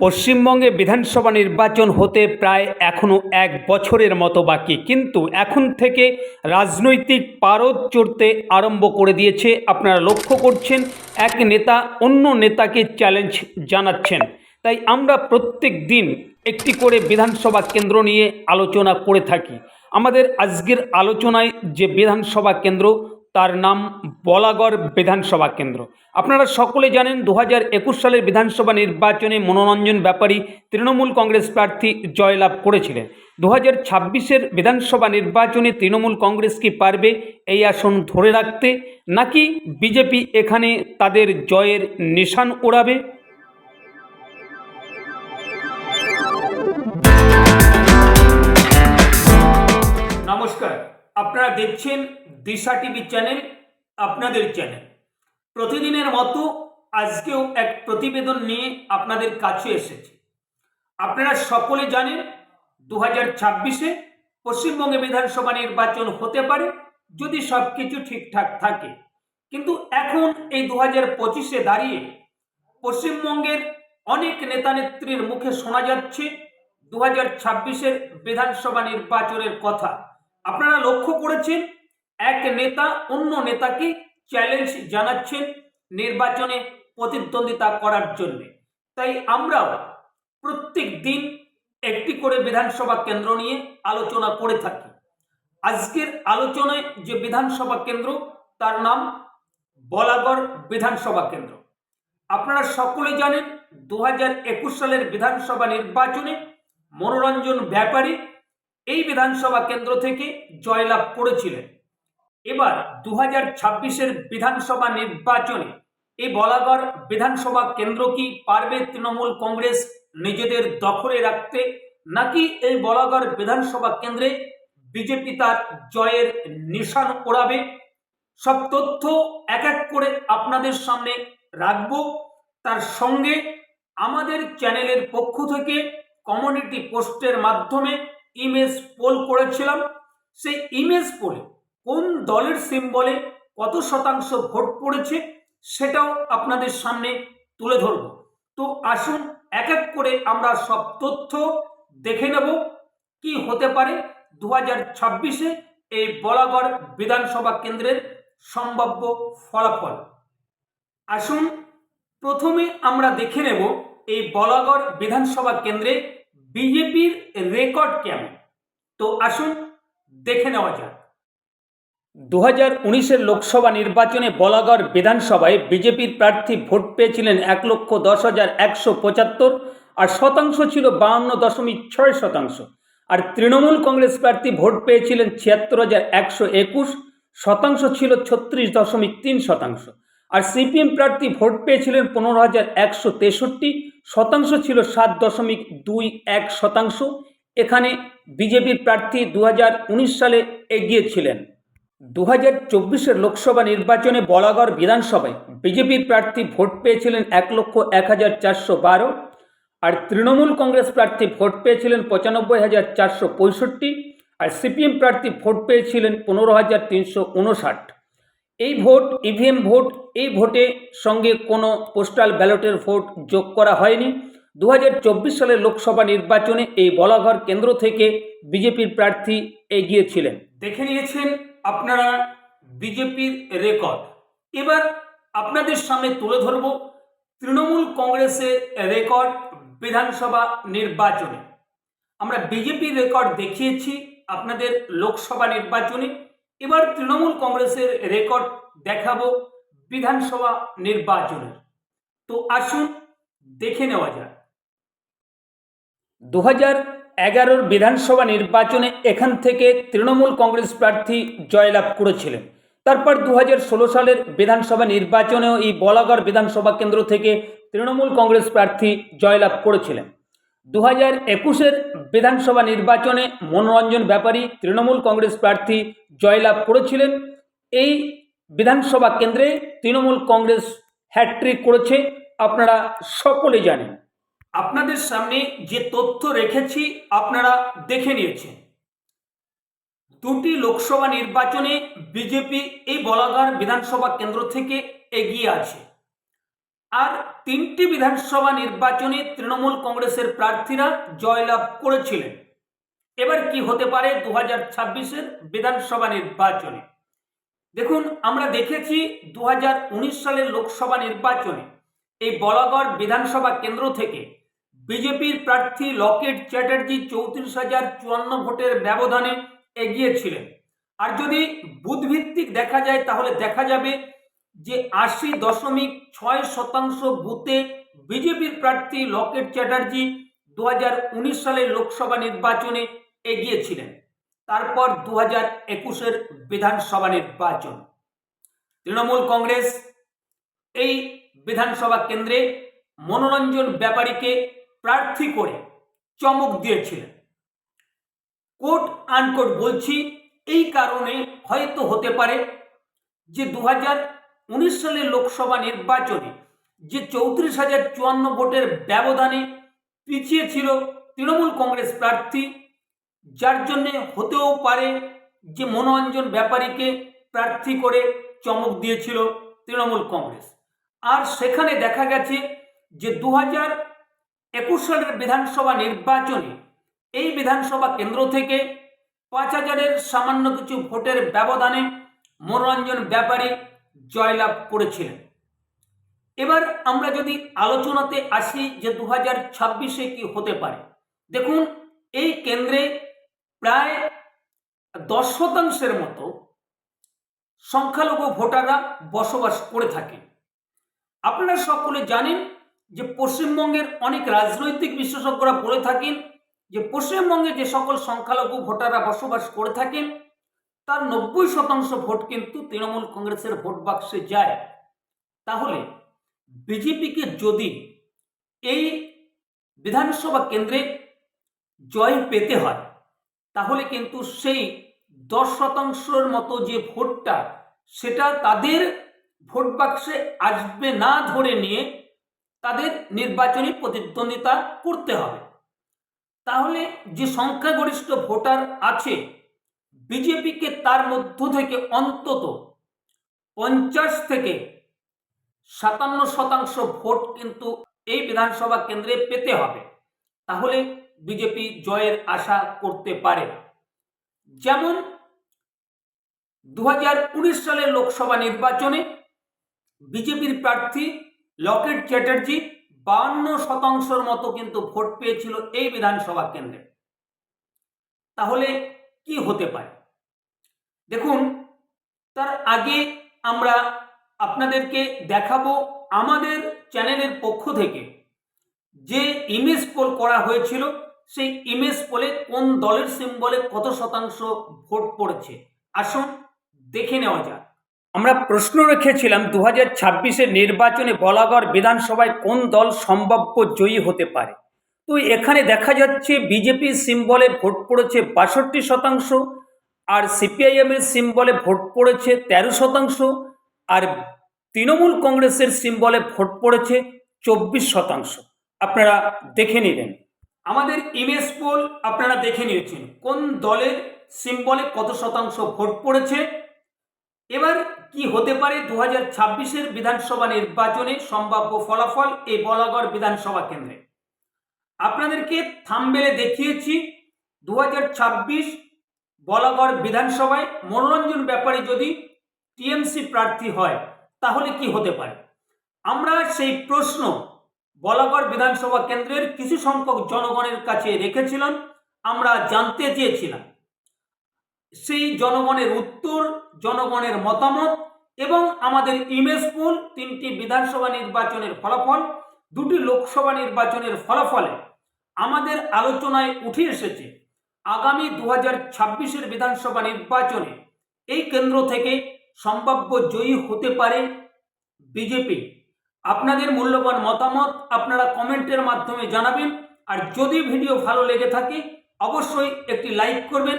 পশ্চিমবঙ্গে বিধানসভা নির্বাচন হতে প্রায় এখনও এক বছরের মতো বাকি। কিন্তু এখন থেকে রাজনৈতিক পারদ চড়তে আরম্ভ করে দিয়েছে। আপনারা লক্ষ্য করছেন, এক নেতা অন্য নেতাকে চ্যালেঞ্জ জানাচ্ছেন। তাই আমরা প্রত্যেক দিন একটি করে বিধানসভা কেন্দ্র নিয়ে আলোচনা করে থাকি। আমাদের আজকের আলোচনায় যে বিধানসভা কেন্দ্র তার নাম বলাগড় বিধানসভা কেন্দ্র। আপনারা সকলে জানেন দু হাজার একুশ সালের বিধানসভা নির্বাচনে মনোরঞ্জন ব্যাপারী তৃণমূল কংগ্রেস প্রার্থী জয়লাভ করেছিলেন। দু হাজার ছাব্বিশের বিধানসভা নির্বাচনে তৃণমূল কংগ্রেস কি পারবে এই আসন ধরে রাখতে, নাকি বিজেপি এখানে তাদের জয়ের নিশান ওড়াবে? নমস্কার, আপনারা দেখছেন দিশা টিভি চ্যানেল, আপনাদের চ্যানেল। প্রতিদিনের মতো আজকেও এক প্রতিবেদন নিয়ে আপনাদের কাছে এসেছে। আপনারা সকলে জানেন দু হাজার ছাব্বিশে পশ্চিমবঙ্গে বিধানসভা নির্বাচন হতে পারে, যদি সব কিছু ঠিকঠাক থাকে। কিন্তু এখন এই দু হাজার পঁচিশে দাঁড়িয়ে পশ্চিমবঙ্গের অনেক নেতানেত্রীর মুখে শোনা যাচ্ছে দু হাজার ছাব্বিশের বিধানসভা নির্বাচনের কথা। আপনারা লক্ষ্য করেছেন এক নেতা অন্য নেতাকে চ্যালেঞ্জ জানাচ্ছেন নির্বাচনে প্রতিদ্বন্দ্বিতা করার জন্য। তাই আমরাও প্রত্যেক দিন একটি করে বিধানসভা কেন্দ্র নিয়ে আলোচনা করে থাকি। আজকের আলোচনায় যে বিধানসভা কেন্দ্র, তার নাম বলাগড় বিধানসভা কেন্দ্র। আপনারা সকলে জানেন দু হাজার একুশ সালের বিধানসভা নির্বাচনে মনোরঞ্জন ব্যাপারী এই বিধানসভা কেন্দ্র থেকে জয়লাভ করেছিলেন। এবার দু হাজার ছাব্বিশের বিধানসভা নির্বাচনে এই বলাগড় বিধানসভা কেন্দ্র কি পারবে তৃণমূল কংগ্রেস নিজেদের দখলে রাখতে? নাকি এই বলাগড় বিধানসভা কেন্দ্রে বিজেপি তার জয়ের নিশান ওড়াবে? সব তথ্য এক এক করে আপনাদের সামনে রাখব। তার সঙ্গে আমাদের চ্যানেলের পক্ষ থেকে কমিউনিটি পোস্টের মাধ্যমে ইমেজ পোল করেছিলাম। সেই ইমেজ পোলে কোন দলের সিম্বলে কত শতাংশ ভোট পড়েছে সেটাও আপনাদের সামনে তুলে ধরব। তো আসুন এক এক করে আমরা সব তথ্য দেখে নেব। কি হতে পারে? দু হাজার ছাব্বিশে এই বলাগড় বিধানসভা কেন্দ্রের সম্ভাব্য ফলাফল। আসুন প্রথমে আমরা দেখে নেব এই বলাগড় বিধানসভা কেন্দ্রে বিজেপির রেকর্ড কেমন। তো আসুন দেখে নেওয়া যাক। দু হাজার উনিশের লোকসভা নির্বাচনে বলাগড় বিধানসভায় বিজেপির প্রার্থী ভোট পেয়েছিলেন এক লক্ষ দশ হাজার একশো পঁচাত্তর আর শতাংশ ছিল বাহান্ন দশমিক ছয় শতাংশ। আর তৃণমূল কংগ্রেস প্রার্থী ভোট পেয়েছিলেন ছিয়াত্তর হাজার একশো একুশ, শতাংশ ছিল ছত্রিশ দশমিক তিন শতাংশ। আর সিপিএম প্রার্থী ভোট পেয়েছিলেন পনেরো হাজার একশো তেষট্টি, শতাংশ ছিল সাত দশমিক দুই এক শতাংশ। এখানে বিজেপির প্রার্থী দু হাজার উনিশ সালে এগিয়েছিলেন দু হাজার চব্বিশের লোকসভা নির্বাচনে বলাগড় বিধানসভায় বিজেপির প্রার্থী ভোট পেয়েছিলেন এক লক্ষ এক হাজার চারশো বারো আর তৃণমূল কংগ্রেস প্রার্থী ভোট পেয়েছিলেন পঁচানব্বই হাজার চারশো পঁয়ষট্টি আর সিপিএম প্রার্থী ভোট পেয়েছিলেন পনেরো হাজার তিনশো উনষাট। এই ভোট, ইভিএম ভোট, এই ভোটে সঙ্গে কোনো পোস্টাল ব্যালটের ভোট যোগ করা হয়নি। দু হাজার চব্বিশ সালের লোকসভা নির্বাচনে এই বলাঘর কেন্দ্র থেকে বিজেপির প্রার্থী এগিয়েছিলেন। দেখে নিয়েছেন আপনারা বিজেপির রেকর্ড এবার আপনাদের সামনে তুলে ধরব তৃণমূল কংগ্রেসের রেকর্ড বিধানসভা নির্বাচনে। আমরা বিজেপির রেকর্ড দেখিয়েছি আপনাদের লোকসভা নির্বাচনে। এবার তৃণমূল কংগ্রেসের রেকর্ড দেখাবো বিধানসভা নির্বাচনে। তো আসুন দেখে নেওয়া যাক। দু হাজার এগারোর বিধানসভা নির্বাচনে এখান থেকে তৃণমূল কংগ্রেস প্রার্থী জয়লাভ করেছিলেন। তারপর দু ষোলো সালের বিধানসভা নির্বাচনেও এই বলাগড় বিধানসভা কেন্দ্র থেকে তৃণমূল কংগ্রেস প্রার্থী জয়লাভ করেছিলেন। দু হাজার একুশের বিধানসভা নির্বাচনে মনোরঞ্জন ব্যাপারী তৃণমূল কংগ্রেস প্রার্থী জয়লাভ করেছিলেন। এই বিধানসভা কেন্দ্রে তৃণমূল কংগ্রেস হ্যাট্রিক করেছে, আপনারা সকলে জানেন। আপনাদের সামনে যে তথ্য রেখেছি, আপনারা দেখে নিয়েছেন। দুটি লোকসভা নির্বাচনে বিজেপি এই বলাগার বিধানসভা কেন্দ্র থেকে এগিয়ে আছে। আর তিনটি বিধানসভা নির্বাচনে তৃণমূল কংগ্রেসের প্রার্থীরা জয়লাভ করেছিলেন। এবার কি হতে পারে দু হাজার ছাব্বিশের বিধানসভা নির্বাচনে? দেখুন, আমরা দেখেছি দু হাজার উনিশ সালের লোকসভা নির্বাচনে এই বলাগড় বিধানসভা কেন্দ্র থেকে বিজেপির প্রার্থী লকেট চ্যাটার্জি চৌত্রিশ হাজার চুয়ান্ন ভোটের ব্যবধানে এগিয়েছিলেন। আর যদি বুথভিত্তিক দেখা যায়, তাহলে দেখা যাবে যে আশি দশমিক ছয় শতাংশ বুথে বিজেপির প্রার্থী লকেট চ্যাটার্জি দু হাজার উনিশ সালের লোকসভা নির্বাচনে এগিয়েছিলেন। তারপর দু হাজার একুশের বিধানসভা নির্বাচন। তৃণমূল কংগ্রেস এই বিধানসভা কেন্দ্রে মনোরঞ্জন ব্যাপারীকে প্রার্থী করে চমক দিয়েছিলেন। কোট আনকোট বলছি, এই কারণে হয়তো হতে পারে যে দু উনিশ সালের লোকসভা নির্বাচনে যে চৌত্রিশ হাজার চুয়ান্ন ভোটের ব্যবধানে পিছিয়ে ছিল তৃণমূল কংগ্রেস প্রার্থী, যার জন্যে হতেও পারে যে মনোরঞ্জন ব্যাপারীকে প্রার্থী করে চমক দিয়েছিল তৃণমূল কংগ্রেস। আর সেখানে দেখা গেছে যে দু হাজার একুশ সালের বিধানসভা নির্বাচনে এই বিধানসভা কেন্দ্র থেকে পাঁচ হাজারের সামান্য কিছু ভোটের ব্যবধানে মনোরঞ্জন ব্যাপারী জয়লাভ করেছিলেন। এবার আমরা যদি আলোচনাতে আসি যে দু হাজার ছাব্বিশে কি হতে পারে, দেখুন এই কেন্দ্রে প্রায় দশ শতাংশের মতো সংখ্যালঘু ভোটাররা বসবাস করে থাকে। আপনারা সকলে জানেন যে পশ্চিমবঙ্গের অনেক রাজনৈতিক বিশেষজ্ঞরা বলে থাকেন যে পশ্চিমবঙ্গে যে সকল সংখ্যালঘু ভোটাররা বসবাস করে থাকেন, তার নব্বই শতাংশ ভোট কিন্তু তৃণমূল কংগ্রেসের ভোট বাক্সে যায়। তাহলে বিজেপিকে যদি এই বিধানসভা কেন্দ্রে জয় পেতে হয়, তাহলে কিন্তু সেই দশ শতাংশের মতো যে ভোটটা, সেটা তাদের ভোট বাক্সে আসবে না ধরে নিয়ে তাদের নির্বাচনী প্রতিদ্বন্দ্বিতা করতে হবে। তাহলে যে সংখ্যাগরিষ্ঠ ভোটার আছে, বিজেপিকে তার মধ্য থেকে অন্তত পঞ্চাশ থেকে সাতান্ন শতাংশ ভোট কিন্তু এই বিধানসভা কেন্দ্রে পেতে হবে। তাহলে বিজেপি জয়ের আশা করতে পারে। যেমন দু হাজার কুড়ি সালের লোকসভা নির্বাচনে বিজেপির প্রার্থী লকেট চ্যাটার্জি বান্ন শতাংশের মতো কিন্তু ভোট পেয়েছিল এই বিধানসভা কেন্দ্রে। তাহলে কি হতে পারে? দেখুন, তার আগে আমরা আপনাদেরকে দেখাবো আমাদের চ্যানেলের পক্ষ থেকে যে ইমেজ পোল করা হয়েছিল, সেই ইমেজ পোলে কোন দলের সিম্বলে কত শতাংশ ভোট পড়েছে। আসুন দেখে নেওয়া যাক। আমরা প্রশ্ন রেখেছিলাম দু হাজার ছাব্বিশের নির্বাচনে বলাগড় বিধানসভায় কোন দল সম্ভাব্য জয়ী হতে পারে। তো এখানে দেখা যাচ্ছে বিজেপির সিম্বলে ভোট পড়েছে বাষট্টি শতাংশ আর সিপিআইএমের সিম্বলে ভোট পড়েছে তেরো শতাংশ আর তৃণমূল কংগ্রেসের সিম্বলে ভোট পড়েছে চব্বিশ শতাংশ। আপনারা দেখে নিলেন। আমাদের ইমেজ পোল আপনারা দেখে নিয়েছেন। কোন দলের সিম্বলে কত শতাংশ ভোট পড়েছে? এবার কি হতে পারে দু হাজার ছাব্বিশের বিধানসভা নির্বাচনে সম্ভাব্য ফলাফল এই বলাগড় বিধানসভা কেন্দ্রে? আপনাদেরকে থামবেলে দেখিয়েছি দু হাজার ছাব্বিশ বলাগড় বিধানসভায় মনোরঞ্জন ব্যাপারে যদি টিএমসি প্রার্থী হয়, তাহলে কি হতে পারে? আমরা সেই প্রশ্ন বলাগড় বিধানসভা কেন্দ্রের কিছু সংখ্যক জনগণের কাছে রেখেছিলাম, আমরা জানতে চেয়েছিলাম। সেই জনগণের উত্তর, জনগণের মতামত এবং আমাদের ইমেজ পোল তিনটি বিধানসভা নির্বাচনের ফলাফল, দুটি লোকসভা নির্বাচনের ফলাফলে আমাদের আলোচনায় উঠে এসেছে, আগামী দু হাজার ছাব্বিশের বিধানসভা নির্বাচনে এই কেন্দ্র থেকে সম্ভাব্য জয়ী হতে পারে বিজেপি। আপনাদের মূল্যবান মতামত আপনারা কমেন্টের মাধ্যমে জানাবেন, আর যদি ভিডিও ভালো লেগে থাকে, অবশ্যই একটি লাইক করবেন